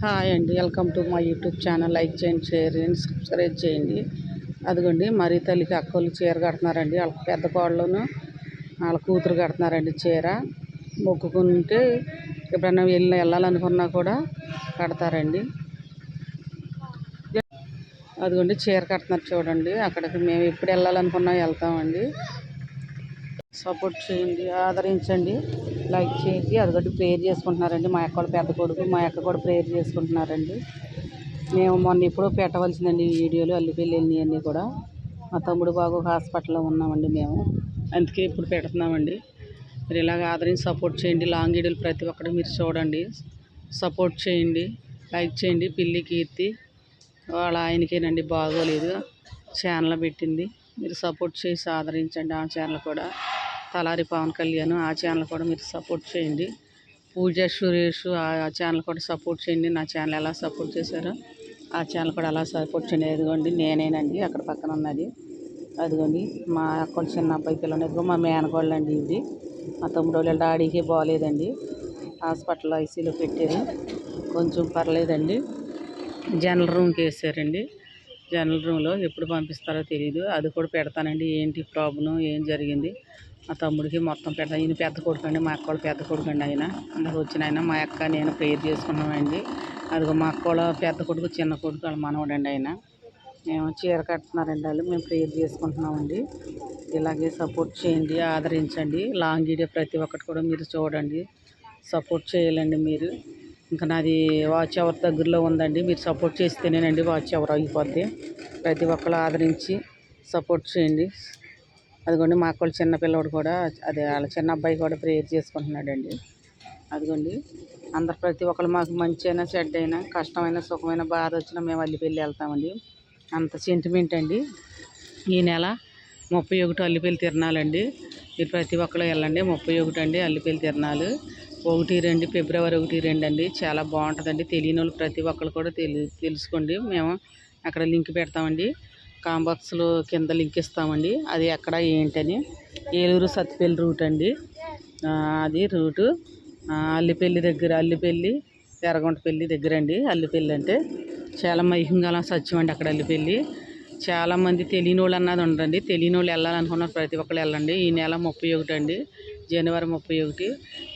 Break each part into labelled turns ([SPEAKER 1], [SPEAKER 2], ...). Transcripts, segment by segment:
[SPEAKER 1] Hi అండి. Welcome to my YouTube channel. Like చేయండి share చేయండి సబ్స్క్రైబ్ చేయండి. అదిగోండి మరి తల్లికి అక్కలు చీర కడుతున్నారండి. వాళ్ళ పెద్ద కోళ్ళను వాళ్ళ కూతురు కడుతున్నారండి చీర. మొక్కుకుంటే ఎప్పుడైనా వెళ్ళి వెళ్ళాలనుకున్నా కూడా కడతారండి. అదిగోండి చీర కడుతున్నారు చూడండి. అక్కడికి మేము ఎప్పుడు వెళ్ళాలనుకున్నా వెళ్తామండి. సపోర్ట్ చేయండి ఆదరించండి. లైక్ చేసి అదిగొట్టి ప్రేయర్ చేసుకుంటున్నారండి. మా అక్క పెద్ద కొడుకు మా అక్క కూడా ప్రేయర్ చేసుకుంటున్నారండి. మేము మొన్న ఎప్పుడో పెట్టవలసిందండి వీడియోలు అల్లిపెళ్ళి అన్నీ కూడా. మా తమ్ముడు బాబు హాస్పిటల్లో ఉన్నామండి మేము. అందుకే ఇప్పుడు పెడుతున్నామండి. మీరు ఇలాగ ఆదరించి సపోర్ట్ చేయండి. లాంగ్ వీడియోలు ప్రతి ఒక్కటి మీరు చూడండి. సపోర్ట్ చేయండి. లైక్ చేయండి. పిల్లి కీర్తి వాళ్ళ ఆయనకేనండి బాగోలేదు. ఛానల్ పెట్టింది. మీరు సపోర్ట్ చేసి ఆదరించండి ఆ ఛానల్ కూడా. తలారి పవన్ కళ్యాణ్ ఆ ఛానల్ కూడా మీరు సపోర్ట్ చేయండి. పూజ సురేష్ ఆ ఛానల్ కూడా సపోర్ట్ చేయండి. నా ఛానల్ ఎలా సపోర్ట్ చేశారో ఆ ఛానల్ కూడా అలా సపోర్ట్ చేయండి. ఎదుగోండి నేనేనండి అక్కడ పక్కన ఉన్నది. అదిగోండి మా అక్కడ చిన్న అబ్బాయి పిల్లలు ఇదిగో మా మేనగోళ్ళు అండి ఇది మా తమ్ముడు వాళ్ళ డాడీకి బాగాలేదండి హాస్పిటల్లో ఐసీలో పెట్టారు. కొంచెం పర్లేదండి. జనరల్ రూమ్కి వేసారండి. జనరల్ రూమ్లో ఎప్పుడు పంపిస్తారో తెలియదు అది కూడా పెడతానండి. ఏంటి ప్రాబ్లం ఏం జరిగింది? మా తమ్ముడికి మొత్తం పెద్ద ఈయన పెద్ద కొడుకు అండి మా అక్క వాళ్ళ పెద్ద కొడుకు అండి ఆయన. అందరు వచ్చిన ఆయన మా అక్క నేను ప్రేయర్ చేసుకున్నామండి. అదిగో మా అక్క వాళ్ళ పెద్ద కొడుకు చిన్న కొడుకు వాళ్ళ మనవడండి ఆయన. మేము చీర కడుతున్నారండి వాళ్ళు మేము ప్రేయర్ చేసుకుంటున్నామండి. ఇలాగే సపోర్ట్ చేయండి ఆదరించండి. లాంగ్ వీడియో ప్రతి ఒక్కటి కూడా మీరు చూడండి. సపోర్ట్ చేయాలండి మీరు. ఇంకా నాది వాచ్ అవర్ దగ్గరలో ఉందండి మీరు సపోర్ట్ చేస్తేనేనండి వాచ్ అవర్ అయిపోద్ది ప్రతి ఒక్కరు ఆదరించి సపోర్ట్ చేయండి. అదిగోండి మా అక్కలు చిన్న పిల్లోడు కూడా అదే వాళ్ళ చిన్న అబ్బాయి కూడా ప్రేయర్ చేసుకుంటున్నాడండి. అదిగోండి అందరు ప్రతి ఒక్కరు మాకు మంచి అయినా చెడ్డ అయినా కష్టమైన సుఖమైన బాధ వచ్చినా మేము అల్లిపల్లి వెళ్తామండి. అంత సెంటిమెంట్ అండి. ఈ నెల ముప్పై ఒకటి అల్లిపల్లి తిరణాలండి మీరు ప్రతి ఒక్కరు వెళ్ళండి ముప్పై ఒకటి అండి అల్లిపల్లి తిరణాలు ఒకటి రెండు ఫిబ్రవరి ఒకటి రెండు అండి. చాలా బాగుంటుందండి. తెలియని వాళ్ళు ప్రతి ఒక్కరు కూడా తెలి తెలుసుకోండి. మేము అక్కడ లింక్ పెడతామండి. కాంబాక్స్లో కింద లింక్ ఇస్తామండి. అది ఎక్కడ ఏంటని. ఏలూరు సత్తిపల్లి రూట్ అండి. అది రూటు. అల్లిపల్లి దగ్గర అల్లిపల్లి ఎర్రగొంటపల్లి దగ్గర అండి అల్లిపల్లి అంటే. చాలా మహిమగల సత్యం అండి అక్కడ అల్లిపల్లి. చాలామంది తెలియని వాళ్ళు అన్నది ఉండండి తెలియని వాళ్ళు వెళ్ళాలనుకున్నారు ప్రతి ఒక్కరు వెళ్ళండి. ఈ నెల ముప్పై ఒకటి అండి. జనవరి ముప్పై ఒకటి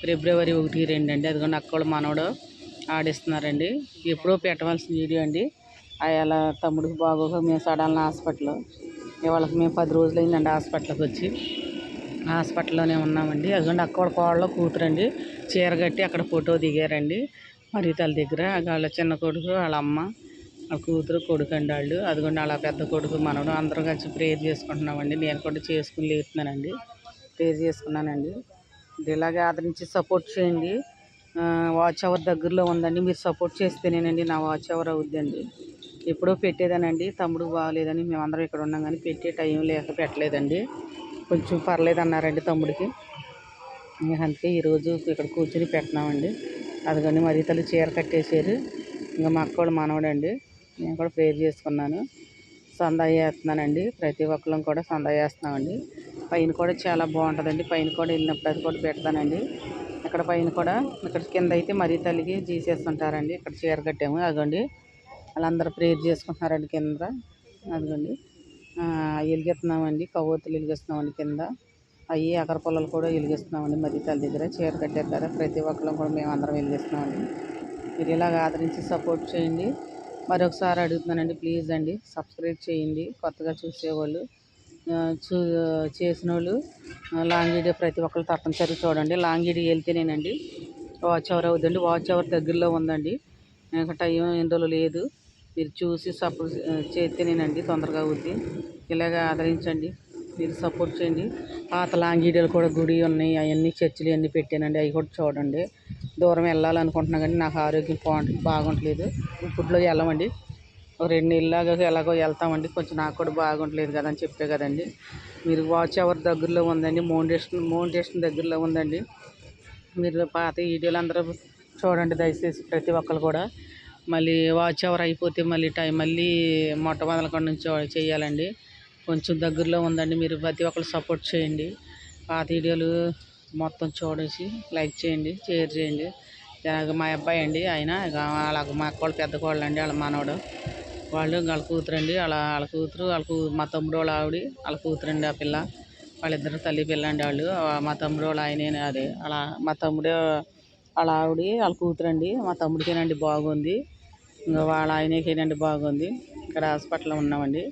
[SPEAKER 1] ఫిబ్రవరి ఒకటి రెండు అండి. అదిగోండి అక్కడ మనవడు ఆడిస్తున్నారండి. ఎప్పుడో పెట్టవలసిన వీడియో అండి. అలా తమ్ముడికి బాగోక మేము సడన్ హాస్పిటల్ ఇవాళకి మేము పది రోజులు అయిందండి హాస్పిటల్కి వచ్చి. హాస్పిటల్లోనే ఉన్నామండి. అదిగోండి అక్కడ కోడలో కూతురండి. చీర కట్టి అక్కడ ఫోటో దిగారండి. మరి తల దగ్గర వాళ్ళ చిన్న కొడుకు వాళ్ళ అమ్మ వాళ్ళ కూతురు కొడుకు అండి వాళ్ళు. అదిగోండి వాళ్ళ పెద్ద కొడుకు మనవడు అందరం కలిసి ప్రేయర్ చేసుకుంటున్నామండి. నేను కూడా చేసుకుని లేతున్నానండి ప్రేయర్ చేసుకున్నానండి. ఇలాగే ఆదరించి సపోర్ట్ చేయండి. వాచ్ అవర్ దగ్గరలో ఉందండి. మీరు సపోర్ట్ చేస్తేనేనండి నా వాచ్ అవర్ అవుద్దండి. ఎప్పుడో పెట్టేదానండి. తమ్ముడు బాగలేదని మేమందరం ఇక్కడ ఉన్నాం కానీ పెట్టే టైం లేక పెట్టలేదండి. కొంచెం పర్లేదు అన్నారండి తమ్ముడికి అందుకే ఈరోజు ఇక్కడ కూర్చుని పెట్టినామండి. అదిగోని మరి తల్లి చీర కట్టేసారు ఇంకా మా అక్క మనవడండి. నేను కూడా ప్రేర్ చేసుకున్నాను. సందా చేస్తున్నానండి. ప్రతి ఒక్కళ్ళం కూడా సందా చేస్తున్నామండి. పైన కూడా చాలా బాగుంటుందండి. పైన కూడా వెళ్ళినప్పుడు అది కూడా పెడతానండి. ఇక్కడ పైన కూడా ఇక్కడ కింద అయితే మరీ తల్లికి జీసేస్తుంటారండి ఇక్కడ చీర కట్టాము. అదిగోండి. వాళ్ళందరూ ప్రేర్ చేసుకుంటున్నారండి కింద. అదిగోండి. వెలిగిస్తున్నామండి కవ్వొత్తులు వెలిగిస్తున్నామండి కింద. అవి అగర పొలాలు కూడా వెలిగిస్తున్నామండి మరీ తల దగ్గర. చీర కట్టారు కదా ప్రతి ఒక్కరం కూడా మేము అందరం వెలిగిస్తున్నామండి మీరు ఇలాగ ఆదరించి సపోర్ట్ చేయండి. మరొకసారి అడుగుతున్నానండి ప్లీజ్ అండి. సబ్స్క్రైబ్ చేయండి. కొత్తగా చూసేవాళ్ళు చూ చేసిన వాళ్ళు లాంగిడి లాంగ్ వీడియో ప్రతి ఒక్కరు తప్పనిసరి చూడండి. లాంగ్ వీడియో వెళ్తేనేనండి వాచ్ అవర్ అవుతుందండి. వాచ్ అవర్ దగ్గరలో ఉందండి. ఇంకా టైం రోజులు లేదు. మీరు చూసి సపోర్ట్ చేస్తేనేనండి తొందరగా అవుద్ది. ఇలాగ ఆదరించండి మీరు సపోర్ట్ చేయండి. పాత లాంగ్ కూడా గుడి ఉన్నాయి అవన్నీ చర్చిలు అన్నీ పెట్టానండి. అవి కూడా చూడండి. దూరం వెళ్ళాలనుకుంటున్నా కానీ నాకు ఆరోగ్యం బాగుంటుంది బాగుంటలేదు. ఇప్పుడులో వెళ్ళమండి. ఒక రెండు నెలలాగా ఎలాగో వెళ్తామండి. కొంచెం నాకు కూడా బాగుంటలేదు కదా అని చెప్పే కదండి. మీరు వాచ్ అవర్ దగ్గరలో ఉందండి మౌంటేషన్ మౌంటేషన్ దగ్గరలో ఉందండి. మీరు పాత వీడియోలు అందరూ చూడండి దయచేసి ప్రతి ఒక్కరు కూడా. మళ్ళీ వాచ్ అవర్ అయిపోతే మళ్ళీ టైం మళ్ళీ మొట్టమొదల కాడ నుంచి చేయాలండి. కొంచెం దగ్గరలో ఉందండి మీరు ప్రతి ఒక్కరు సపోర్ట్ చేయండి. పాత వీడియోలు మొత్తం చూడేసి లైక్ చేయండి షేర్ చేయండి. మా అబ్బాయి అండి ఆయన ఇక మా అక్క వాళ్ళు పెద్ద కోళ్ళు అండి వాళ్ళ మనవడు. వాళ్ళు వాళ్ళ కూతురు అండి వాళ్ళ వాళ్ళ కూతురు వాళ్ళ కూ మా తమ్ముడు వాళ్ళ ఆవిడ వాళ్ళ కూతురు అండి ఆ పిల్ల. వాళ్ళిద్దరు తల్లి పిల్ల అండి వాళ్ళు. మా తమ్ముడు వాళ్ళ ఆయనే అదే అలా మా తమ్ముడే వాళ్ళ ఆవిడ వాళ్ళ కూతురు అండి మా తమ్ముడికేనండి బాగుంది. ఇంకా వాళ్ళ ఆయనకేనండి బాగుంది. ఇక్కడ హాస్పిటల్లో ఉన్నామండి.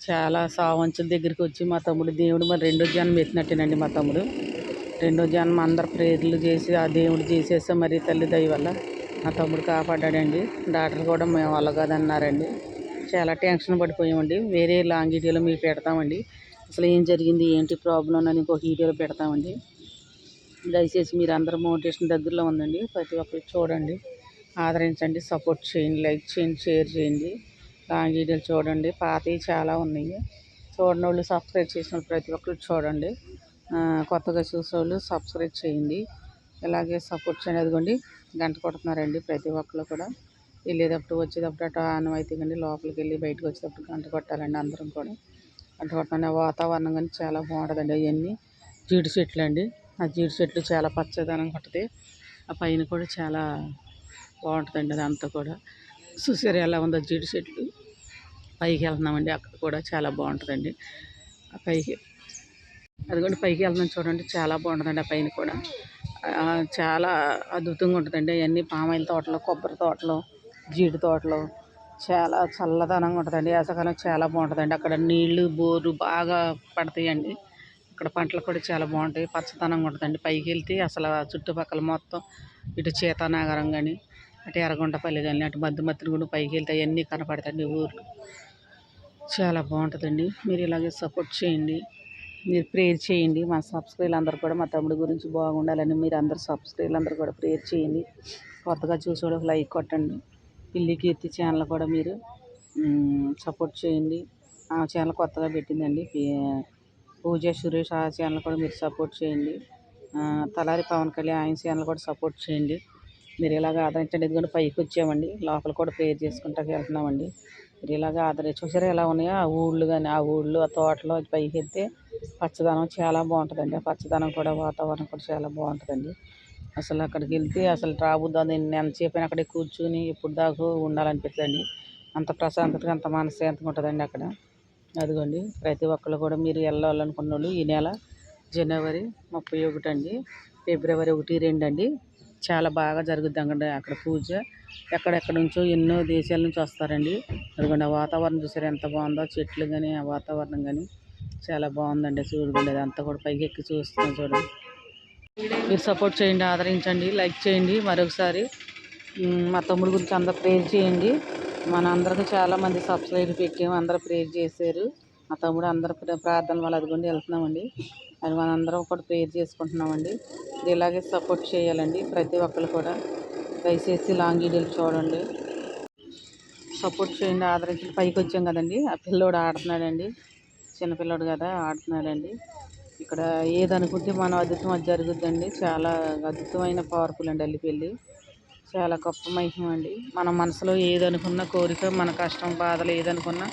[SPEAKER 1] చాలా సావంచుల దగ్గరికి వచ్చి మా తమ్ముడు దేవుడు మరి రెండో జన్మ ఎత్తినట్టేనండి మా తమ్ముడు. రెండో జన్మ అందరు ప్రేర్లు చేసి ఆ దేవుడు చేసేస్తే మరి తల్లి దయ వల్ల మా తమ్ముడు కాపాడాడండి. డాక్టర్ కూడా మేము వల్ల కాదన్నారండి. చాలా టెన్షన్ పడిపోయామండి. వేరే లాంగ్ వీడియోలో మీకు పెడతామండి. అసలు ఏం జరిగింది ఏంటి ప్రాబ్లం అని ఇంకొక వీడియోలో పెడతామండి. దయచేసి మీరు అందరూ మోటివేషన్ దగ్గరలో ఉందండి ప్రతి ఒక్కరు చూడండి. ఆదరించండి సపోర్ట్ చేయండి లైక్ చేయండి షేర్ చేయండి. లాంగ్ వీడియోలు చూడండి. పాతవి చాలా ఉన్నాయి. చూడని వాళ్ళు సబ్స్క్రైబ్ చేసిన వాళ్ళు ప్రతి ఒక్కరు చూడండి. కొత్తగా చూసే వాళ్ళు సబ్స్క్రైబ్ చేయండి. ఇలాగే సపోర్ట్ చేయండి. అదిగోండి గంట కొడుతున్నారండి ప్రతి ఒక్కరు కూడా. వెళ్ళేటప్పుడు వచ్చేటప్పుడు అటు ఆనం అయితే కానీ లోపలికి వెళ్ళి బయటకు వచ్చేటప్పుడు గంట కొట్టాలండి అందరం కూడా. గంట కొట్టాలి వాతావరణం కానీ చాలా బాగుంటుందండి అవన్నీ. జీడి చెట్లు అండి ఆ జీడి చెట్లు చాలా పచ్చదనం కొట్టితే ఆ పైన కూడా చాలా బాగుంటుందండి అదంతా కూడా. చూసారు ఎలా ఉందో జీడి చెట్లు పైకి వెళ్తున్నామండి అక్కడ కూడా చాలా బాగుంటుందండి. ఆ పైకి. అదిగోండి పైకి వెళ్తున్నాం చూడండి చాలా బాగుంటుందండి ఆ పైన కూడా. చాలా అద్భుతంగా ఉంటుందండి. అవన్నీ పామాయిల తోటలు కొబ్బరి తోటలు జీడి తోటలు. చాలా చల్లదనంగా ఉంటుందండి. వేసవకాలం చాలా బాగుంటుందండి. అక్కడ నీళ్ళు బోరు బాగా పడతాయండి. ఇక్కడ పంటలు కూడా చాలా బాగుంటాయి. పచ్చదనంగా ఉంటుందండి. పైకి వెళ్తే అసలు చుట్టుపక్కల మొత్తం ఇటు చేతనాగరం కానీ అటు ఎర్రగొండపల్లి కానీ అటు మధ్య మధ్యన కూడా పైకి వెళ్తే అవన్నీ కనపడతాయండి ఊర్లు చాలా బాగుంటుందండి. మీరు ఇలాగే సపోర్ట్ చేయండి. మీరు ప్రేయర్ చేయండి. మా సబ్స్క్రైబర్లు అందరూ కూడా మా తమ్ముడి గురించి బాగుండాలని మీరు అందరు సబ్స్క్రైబర్లు అందరూ కూడా ప్రేయర్ చేయండి. కొత్తగా చూసేవాళ్ళకి లైక్ కొట్టండి. పిల్లి కీర్తి ఛానల్ కూడా మీరు సపోర్ట్ చేయండి. ఆ ఛానల్ కొత్తగా పెట్టిందండి. పూజ సురేష్ ఆ ఛానల్ కూడా మీరు సపోర్ట్ చేయండి. తలారి పవన్ కళ్యాణ్ ఆయన ఛానల్ కూడా సపోర్ట్ చేయండి. మీరు ఇలాగ ఆదరించండి ఎందుకంటే పైకి వచ్చామండి. లోపల కూడా ప్రేయర్ చేసుకుంటాకి వెళ్తున్నామండి. మీరు ఇలాగ ఆదరి చూసారా ఎలా ఉన్నాయో? ఆ ఊళ్ళు కానీ ఆ ఊళ్ళు ఆ తోటలో పైకి వెళ్తే పచ్చదనం చాలా బాగుంటుందండి. ఆ పచ్చదనం కూడా వాతావరణం కూడా చాలా బాగుంటుందండి. అసలు అక్కడికి వెళ్తే అసలు రాబుద్దని నేను ఎంతసేపు అక్కడే కూర్చుని ఇప్పుడు దాకా ఉండాలనిపిస్తుందండి. అంత ప్రశాంతతగా అంత మనశ్శాంతిగా ఉంటుందండి అక్కడ. అదిగోండి ప్రతి ఒక్కళ్ళు కూడా మీరు వెళ్ళాలనుకున్న వాళ్ళు ఈ నెల జనవరి ముప్పై ఒకటి అండి ఫిబ్రవరి ఒకటి రెండు అండి చాలా బాగా జరుగుద్ది అక్కడ అక్కడ పూజ. ఎక్కడెక్కడ నుంచో ఎన్నో దేశాల నుంచి వస్తారండి. అదిగోండి ఆ వాతావరణం చూసారు ఎంత బాగుందో. చెట్లు కానీ ఆ వాతావరణం కానీ చాలా బాగుందండి చూడండి అదంతా కూడా పైకి ఎక్కి చూస్తున్నాం చూడండి. మీరు సపోర్ట్ చేయండి ఆదరించండి లైక్ చేయండి. మరొకసారి మా తమ్ముడు గురించి అందరూ ప్రేర్ చేయండి. మన అందరికి చాలామంది సబ్స్క్రైబ్ పెట్టాము అందరూ ప్రేర్ చేశారు. మా తమ్ముడు అందరు ప్రార్థన వల్ల అదిగొండి వెళ్తున్నామండి. అది మనందరం కూడా ప్రేర్ చేసుకుంటున్నామండి. ఇది ఇలాగే సపోర్ట్ చేయాలండి. ప్రతి ఒక్కరు కూడా దయచేసి లాంగ్ వీడియోలు చూడండి. సపోర్ట్ చేయండి ఆదరించి పైకి వచ్చాం కదండి. ఆ పిల్లోడు ఆడుతున్నాడండి. చిన్నపిల్లోడు కదా ఆడుతున్నాడండి. ఇక్కడ ఏదనుకుంటే మనం అద్భుతం అది జరుగుద్దండి. చాలా అద్భుతమైన పవర్ఫుల్ అండి అల్లిపెళ్ళి చాలా గొప్ప మహిమ అండి. మన మనసులో ఏదనుకున్న కోరిక మన కష్టం బాధలు ఏదనుకున్నా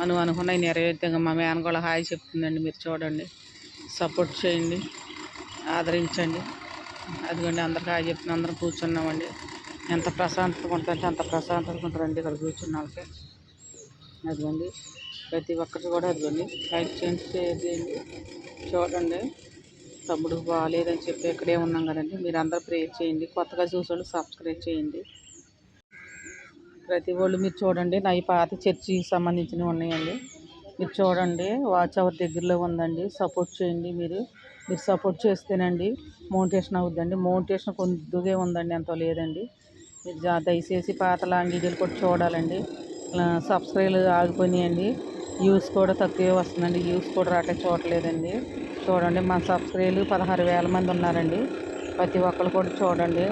[SPEAKER 1] మనం అనుకున్నవి నెరవేర్తాం మా మేనగోళ హాయ్ చెప్తుందండి. మీరు చూడండి. సపోర్ట్ చేయండి. ఆదరించండి. అదిగోండి అందరికీ ఆ చెప్తున్నా అందరం కూర్చున్నామండి. ఎంత ప్రశాంతతగా ఉంటుందంటే అంత ప్రశాంతతగా ఉంటుందండి. ఇక్కడ కూర్చున్న వాళ్ళకి అదిగోండి ప్రతి ఒక్కటి కూడా అదిగోండి లైక్ చేయండి షేర్ చేయండి. చూడండి తమ్ముడు బాగాలేదని చెప్పి ఇక్కడే ఉన్నాం కదండి. మీరు అందరూ ప్రేయర్ చేయండి. కొత్తగా చూసేవాళ్ళు సబ్స్క్రైబ్ చేయండి. ప్రతి వాళ్ళు మీరు చూడండి నా ఈ పాత చర్చికి సంబంధించినవి ఉన్నాయండి. మీరు చూడండి వాచ్ అవర్ దగ్గరలో ఉందండి. సపోర్ట్ చేయండి మీరు. మీరు సపోర్ట్ చేస్తేనండి మోటివేషన్ అవుద్దండి. మోటివేషన్ కొద్దిగా ఉందండి అంత లేదండి. మీరు జా- దయచేసి పాత లాంగ్ వీడియోలు కూడా చూడాలండి. సబ్స్క్రైబ్ ఆగిపోయినాయండి. వ్యూస్ కూడా తక్కువే వస్తుందండి. వ్యూస్ కూడా రావట్లేదు చూడలేదండి చూడండి మా సబ్స్క్రైబర్లు పదహారు వేల మంది ఉన్నారండి. ప్రతి ఒక్కరు కూడా చూడండి.